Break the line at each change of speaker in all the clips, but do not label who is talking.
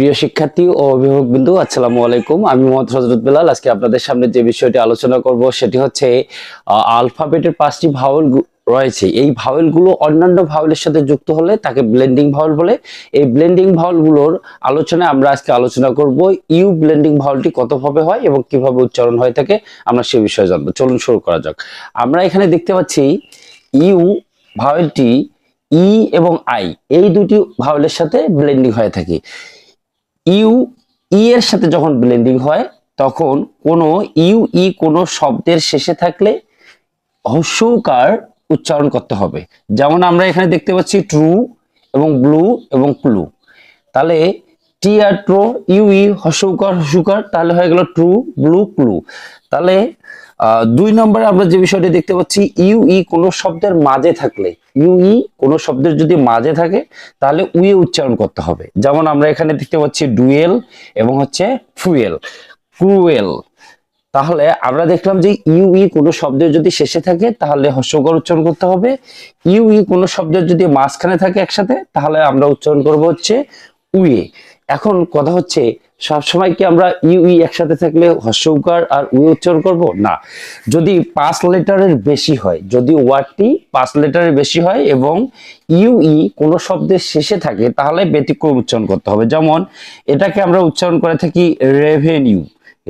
প্রিয় শিক্ষার্থী ও অভিভাবক বিন্দু আসসালামু আলাইকুম। আমি মোহাম্মদ হজরত বেলাল। আজকে আপনাদের সামনে যে বিষয়টি আলোচনা করব, সেটি হচ্ছে আলফাবেটের পাঁচটি ভাওয়েল রয়েছে। এই ভাওয়েলগুলো অন্যান্য ভাওয়েলের সাথে যুক্ত হলে তাকে ব্লেন্ডিং ভাওয়েল বলে। এই ব্লেন্ডিং ভাওয়েলগুলোর আলোচনায় আমরা আজকে আলোচনা করব, ইউ ব্লেন্ডিং ভাওয়েলটি কতভাবে হয় এবং কীভাবে উচ্চারণ হয়ে থাকে। আমরা সে বিষয়ে জানব। চলুন শুরু করা যাক। আমরা এখানে দেখতে পাচ্ছি, ইউ ভাওয়েলটি ই এবং আই, এই দুটি ভাওয়েলের সাথে ব্লেন্ডিং হয়ে থাকে। ইউ, ই এর সাথে যখন ব্লেন্ডিং হয়, তখন কোনো ইউ, ই কোনো শব্দের শেষে থাকলে হস্যকার উচ্চারণ করতে হবে। যেমন আমরা এখানে দেখতে পাচ্ছি ট্রু এবং ব্লু এবং ক্লু তাহলে টি আর ট্রো ইউ, ই হস্যকার হস্যকার তাহলে হয়ে গেল ট্রু ব্লু ক্লু তাহলে দুই নম্বরে আমরা যে বিষয়টি দেখতে পাচ্ছি ইউ ই কোনো শব্দের মাঝে থাকলে ইউ ই কোনো শব্দের যদি মাঝে থাকে, তাহলে উয়ে উচ্চারণ করতে হবে। যেমন আমরা এখানে দেখতে পাচ্ছি ডুয়েল এবং হচ্ছে ফুয়েল, ক্রুয়েল। তাহলে আমরা দেখলাম যে ইউ ই কোনো শব্দের যদি শেষে থাকে, তাহলে হস্যকর উচ্চারণ করতে হবে। ইউ ই কোনো শব্দের যদি মাঝখানে থাকে একসাথে, তাহলে আমরা উচ্চারণ করব হচ্ছে উয়ে এখন কথা হচ্ছে, সবসময় কি আমরা ইউ ই একসাথে থাকলে হস্যকার আর উই উচ্চারণ করব? না। যদি পাঁচ লেটারের বেশি হয়, যদি ওয়ার্ডটি পাঁচ লেটারের বেশি হয় এবং ইউ ই কোনো শব্দের শেষে থাকে, তাহলে ব্যতিক্রম উচ্চারণ করতে হবে। যেমন, এটাকে আমরা উচ্চারণ করে থাকি রেভেনিউ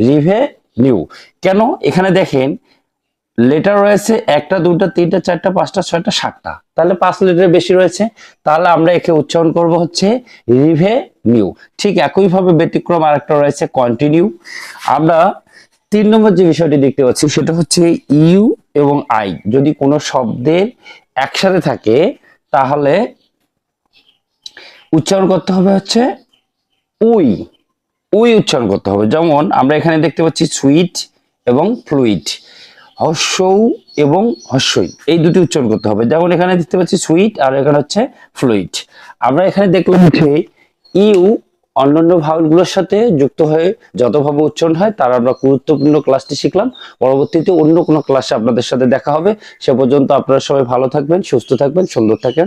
রিভেনিউ কেন? এখানে দেখেন লেটার রয়েছে একটা দুটা তিনটা, চারটা, পাঁচটা, ছয়টা, সাতটা। তাহলে পাঁচ লেটার বেশি রয়েছে। তাহলে আমরা একে উচ্চারণ করব হচ্ছে রিভে নিউ ঠিক একইভাবে ব্যতিক্রম আরেকটা রয়েছে কন্টিনিউ আমরা তিন নম্বর যে বিষয়টি দেখতে পাচ্ছি, সেটা হচ্ছে ইউ এবং আই যদি কোনো শব্দের একসাথে থাকে, তাহলে উচ্চারণ করতে হবে হচ্ছে উই। উই উচ্চারণ করতে হবে। যেমন আমরা এখানে দেখতে পাচ্ছি সুইট এবং ফ্লুইড হর্ষৌ এবং হর্ষই। এই দুটি উচ্চারণ করতে হবে। যেমন এখানে দেখতে পাচ্ছি সুইট আর এখানে হচ্ছে ফ্লুইড। আমরা এখানে দেখলাম যে ইউ অন্যান্য ভাওয়ালগুলোর সাথে যুক্ত হয়ে যতভাবে উচ্চারণ হয়, তার আমরা গুরুত্বপূর্ণ ক্লাসটি শিখলাম। পরবর্তীতে অন্য কোনো ক্লাসে আপনাদের সাথে দেখা হবে। সে পর্যন্ত আপনারা সবাই ভালো থাকবেন, সুস্থ থাকবেন, সুন্দর থাকবেন।